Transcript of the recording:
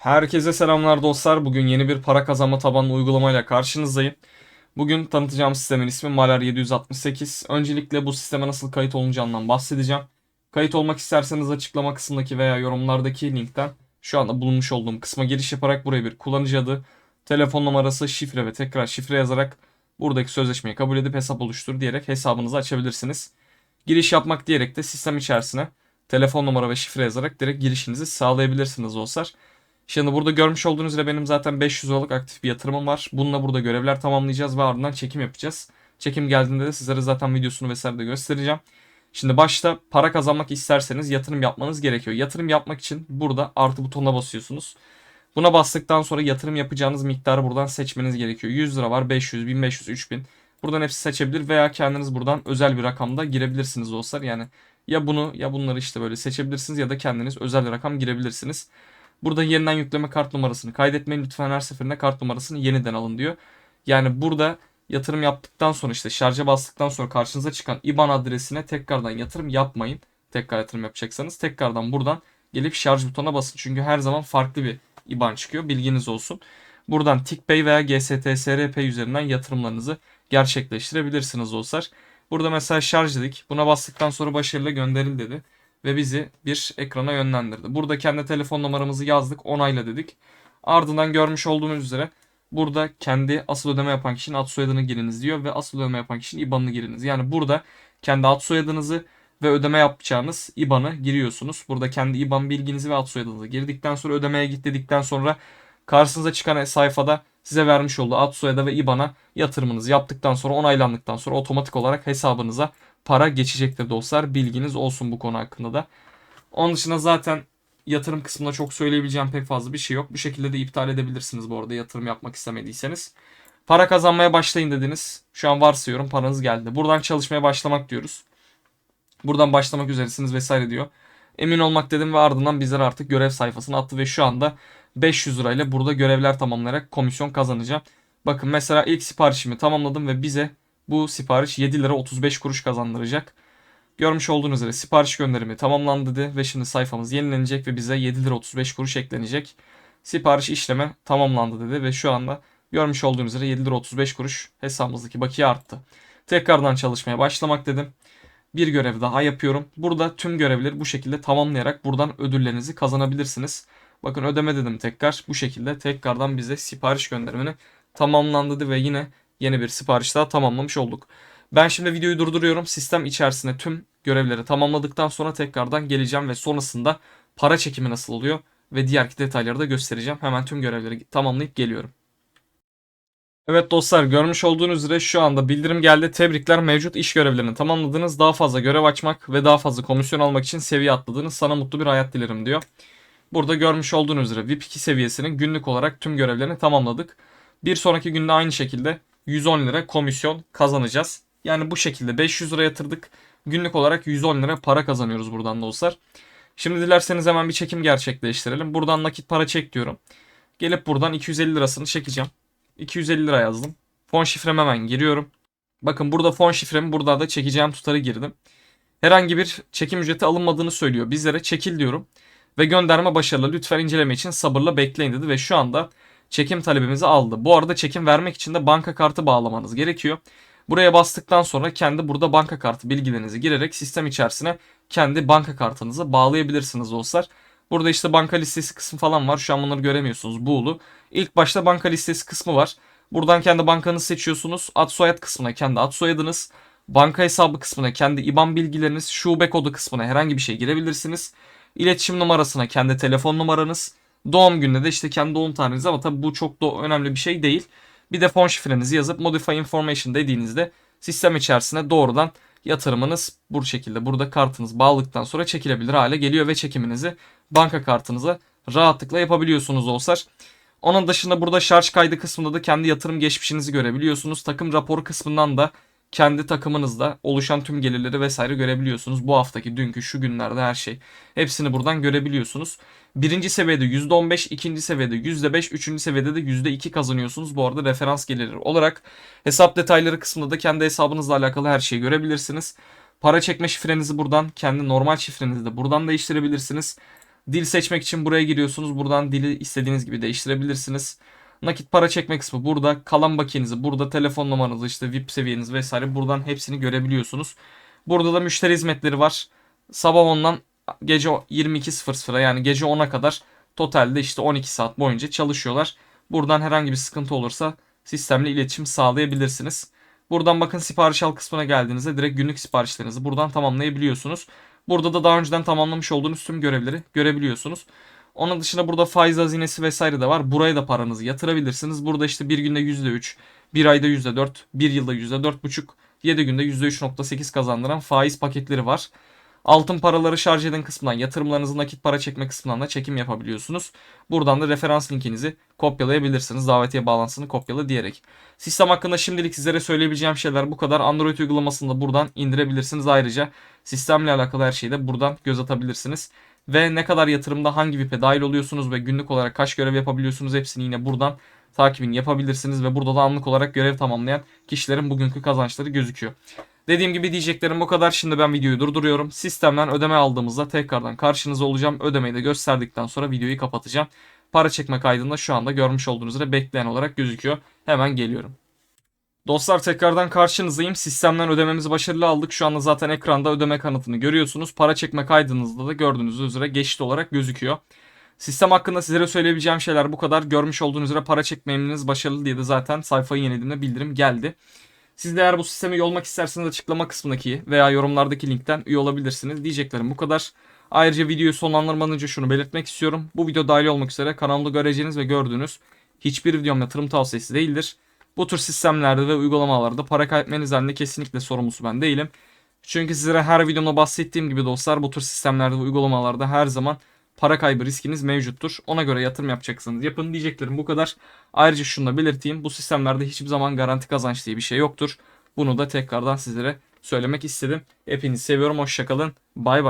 Herkese selamlar dostlar. Bugün yeni bir para kazanma tabanlı uygulamayla karşınızdayım. Bugün tanıtacağım sistemin ismi Maler 768. Öncelikle bu sisteme nasıl kayıt olunacağından bahsedeceğim. Kayıt olmak isterseniz açıklama kısmındaki veya yorumlardaki linkten şu anda bulunmuş olduğum kısma giriş yaparak buraya bir kullanıcı adı, telefon numarası, şifre ve tekrar şifre yazarak buradaki sözleşmeyi kabul edip hesap oluştur diyerek hesabınızı açabilirsiniz. Giriş yapmak diyerek de sistem içerisine telefon numara ve şifre yazarak direkt girişinizi sağlayabilirsiniz dostlar. Şimdi burada görmüş olduğunuz üzere benim zaten 500 liralık aktif bir yatırımım var. Bununla burada görevler tamamlayacağız ve ardından çekim yapacağız. Çekim geldiğinde de sizlere zaten videosunu vesaire de göstereceğim. Şimdi başta para kazanmak isterseniz yatırım yapmanız gerekiyor. Yatırım yapmak için burada artı butonuna basıyorsunuz. Buna bastıktan sonra yatırım yapacağınız miktarı buradan seçmeniz gerekiyor. 100 lira var, 500, 1500, 3000. Buradan hepsi seçebilir veya kendiniz buradan özel bir rakamda girebilirsiniz dostlar. Yani ya bunu ya bunları işte böyle seçebilirsiniz ya da kendiniz özel rakam girebilirsiniz. Burada yeniden yükleme kart numarasını kaydetmeyin. Lütfen her seferinde kart numarasını yeniden alın diyor. Yani burada yatırım yaptıktan sonra işte şarja bastıktan sonra karşınıza çıkan IBAN adresine tekrardan yatırım yapmayın. Tekrar yatırım yapacaksanız tekrardan buradan gelip şarj butonuna basın. Çünkü her zaman farklı bir IBAN çıkıyor. Bilginiz olsun. Buradan TikPay veya GST-SRP üzerinden yatırımlarınızı gerçekleştirebilirsiniz dostlar. Burada mesela şarj dedik. Buna bastıktan sonra başarıyla gönderil dedi ve bizi bir ekrana yönlendirdi. Burada kendi telefon numaramızı yazdık, onayla dedik. Ardından görmüş olduğunuz üzere burada kendi asıl ödeme yapan kişinin ad soyadını giriniz diyor ve asıl ödeme yapan kişinin IBAN'ını giriniz. Yani burada kendi ad soyadınızı ve ödeme yapacağınız IBAN'ı giriyorsunuz. Burada kendi IBAN bilginizi ve ad soyadınızı girdikten sonra ödemeye git dedikten sonra karşınıza çıkan sayfada size vermiş olduğu ad soyadı ve IBAN'a yatırımınızı yaptıktan sonra onaylandıktan sonra otomatik olarak hesabınıza para geçecektir dostlar. Bilginiz olsun bu konu hakkında da. Onun dışında zaten yatırım kısmında çok söyleyebileceğim pek fazla bir şey yok. Bu şekilde de iptal edebilirsiniz bu arada yatırım yapmak istemediyseniz. Para kazanmaya başlayın dediniz. Şu an varsayıyorum paranız geldi. Buradan çalışmaya başlamak diyoruz. Buradan başlamak üzeresiniz vesaire diyor. Emin olmak dedim ve ardından bizler artık görev sayfasına attı ve şu anda 500 lirayla burada görevler tamamlayarak komisyon kazanacağım. Bakın mesela ilk siparişimi tamamladım ve bize bu sipariş 7 lira 35 kuruş kazandıracak. Görmüş olduğunuz üzere sipariş gönderimi tamamlandı dedi ve şimdi sayfamız yenilenecek ve bize 7 lira 35 kuruş eklenecek. Sipariş işleme tamamlandı dedi ve şu anda görmüş olduğunuz üzere 7 lira 35 kuruş hesabımızdaki bakiye arttı. Tekrardan çalışmaya başlamak dedim. Bir görev daha yapıyorum. Burada tüm görevleri bu şekilde tamamlayarak buradan ödüllerinizi kazanabilirsiniz. Bakın ödeme dedim tekrar. Bu şekilde tekrardan bize sipariş gönderimini tamamlandı ve yine yeni bir sipariş daha tamamlamış olduk. Ben şimdi videoyu durduruyorum. Sistem içerisinde tüm görevleri tamamladıktan sonra tekrardan geleceğim ve sonrasında para çekimi nasıl oluyor ve diğer detayları da göstereceğim. Hemen tüm görevleri tamamlayıp geliyorum. Evet dostlar görmüş olduğunuz üzere şu anda bildirim geldi. Tebrikler mevcut iş görevlerini tamamladınız. Daha fazla görev açmak ve daha fazla komisyon almak için seviye atladınız. Sana mutlu bir hayat dilerim diyor. Burada görmüş olduğunuz üzere VIP 2 seviyesinin günlük olarak tüm görevlerini tamamladık. Bir sonraki günde aynı şekilde 110 lira komisyon kazanacağız. Yani bu şekilde 500 lira yatırdık. Günlük olarak 110 lira para kazanıyoruz buradan dostlar. Şimdi dilerseniz hemen bir çekim gerçekleştirelim. Buradan nakit para çek diyorum. Gelip buradan 250 lirasını çekeceğim. 250 lira yazdım. Fon şifreme hemen giriyorum. Bakın burada fon şifremi burada da çekeceğim tutarı girdim. Herhangi bir çekim ücreti alınmadığını söylüyor. Bizlere çekil diyorum. Ve gönderme başarılı. Lütfen inceleme için sabırla bekleyin dedi. Ve şu anda çekim talebimizi aldı. Bu arada çekim vermek için de banka kartı bağlamanız gerekiyor. Buraya bastıktan sonra kendi burada banka kartı bilgilerinizi girerek sistem içerisine kendi banka kartınızı bağlayabilirsiniz dostlar. Burada işte banka listesi kısmı falan var. Şu an bunları göremiyorsunuz buğulu. İlk başta banka listesi kısmı var. Buradan kendi bankanızı seçiyorsunuz. Ad soyad kısmına kendi ad soyadınız. Banka hesabı kısmına kendi IBAN bilgileriniz. Şube kodu kısmına herhangi bir şey girebilirsiniz. İletişim numarasına kendi telefon numaranız. Doğum gününe de işte kendi doğum tarihiniz ama tabi bu çok da önemli bir şey değil. Bir de fon şifrenizi yazıp modify information dediğinizde sistem içerisine doğrudan yatırımınız bu şekilde burada kartınız bağladıktan sonra çekilebilir hale geliyor ve çekiminizi banka kartınıza rahatlıkla yapabiliyorsunuz dostlar. Onun dışında burada şarj kaydı kısmında da kendi yatırım geçmişinizi görebiliyorsunuz. Takım raporu kısmından da kendi takımınızda oluşan tüm gelirleri vesaire görebiliyorsunuz. Bu haftaki, dünkü, şu günlerde her şey. Hepsini buradan görebiliyorsunuz. Birinci seviyede %15, ikinci seviyede %5, üçüncü seviyede de %2 kazanıyorsunuz. Bu arada referans geliri olarak hesap detayları kısmında da kendi hesabınızla alakalı her şeyi görebilirsiniz. Para çekme şifrenizi buradan, kendi normal şifrenizi de buradan değiştirebilirsiniz. Dil seçmek için buraya giriyorsunuz. Buradan dili istediğiniz gibi değiştirebilirsiniz. Nakit para çekme kısmı burada. Kalan bakiyenizi, burada telefon numaranızı, işte VIP seviyeniz vesaire buradan hepsini görebiliyorsunuz. Burada da müşteri hizmetleri var. Sabah 10'dan gece 22.00'a yani gece 10'a kadar totalde işte 12 saat boyunca çalışıyorlar. Buradan herhangi bir sıkıntı olursa sistemle iletişim sağlayabilirsiniz. Buradan bakın sipariş al kısmına geldiğinizde direkt günlük siparişlerinizi buradan tamamlayabiliyorsunuz. Burada da daha önceden tamamlamış olduğunuz tüm görevleri görebiliyorsunuz. Onun dışında burada faiz hazinesi vesaire de var. Buraya da paranızı yatırabilirsiniz. Burada işte bir günde %3, bir ayda %4, bir yılda %4,5, 7 günde %3,8 kazandıran faiz paketleri var. Altın paraları şarj edin kısmından yatırımlarınızı nakit para çekme kısmından da çekim yapabiliyorsunuz. Buradan da referans linkinizi kopyalayabilirsiniz. Davetiye bağlantısını kopyala diyerek. Sistem hakkında şimdilik sizlere söyleyebileceğim şeyler bu kadar. Android uygulamasını da buradan indirebilirsiniz. Ayrıca sistemle alakalı her şeyi de buradan göz atabilirsiniz. Ve ne kadar yatırımda hangi VIP'e dahil oluyorsunuz ve günlük olarak kaç görev yapabiliyorsunuz hepsini yine buradan takibini yapabilirsiniz. Ve burada da anlık olarak görev tamamlayan kişilerin bugünkü kazançları gözüküyor. Dediğim gibi diyeceklerim bu kadar. Şimdi ben videoyu durduruyorum. Sistemden ödeme aldığımızda tekrardan karşınızda olacağım. Ödemeyi de gösterdikten sonra videoyu kapatacağım. Para çekme kaydında şu anda görmüş olduğunuz üzere bekleyen olarak gözüküyor. Hemen geliyorum. Dostlar tekrardan karşınızdayım. Sistemden ödememizi başarılı aldık. Şu anda zaten ekranda ödeme kanıtını görüyorsunuz. Para çekme kaydınızda da gördüğünüz üzere geçit olarak gözüküyor. Sistem hakkında sizlere söyleyebileceğim şeyler bu kadar. Görmüş olduğunuz üzere para çekme emriniz başarılı diye de zaten sayfayı yenilediğimde bildirim geldi. Siz de eğer bu sisteme üye olmak isterseniz açıklama kısmındaki veya yorumlardaki linkten üye olabilirsiniz. Diyeceklerim bu kadar. Ayrıca videoyu sonlandırmadan önce şunu belirtmek istiyorum. Bu video dahil olmak üzere kanalımda göreceğiniz ve gördüğünüz hiçbir videom yatırım tavsiyesi değildir. Bu tür sistemlerde ve uygulamalarda para kaybetmenizden de kesinlikle sorumlusu ben değilim. Çünkü sizlere her videomda bahsettiğim gibi dostlar bu tür sistemlerde ve uygulamalarda her zaman para kaybı riskiniz mevcuttur. Ona göre yatırım yapacaksınız. Yapın diyeceklerim bu kadar. Ayrıca şunu da belirteyim. Bu sistemlerde hiçbir zaman garanti kazanç diye bir şey yoktur. Bunu da tekrardan sizlere söylemek istedim. Hepinizi seviyorum. Hoşçakalın. Bay bay.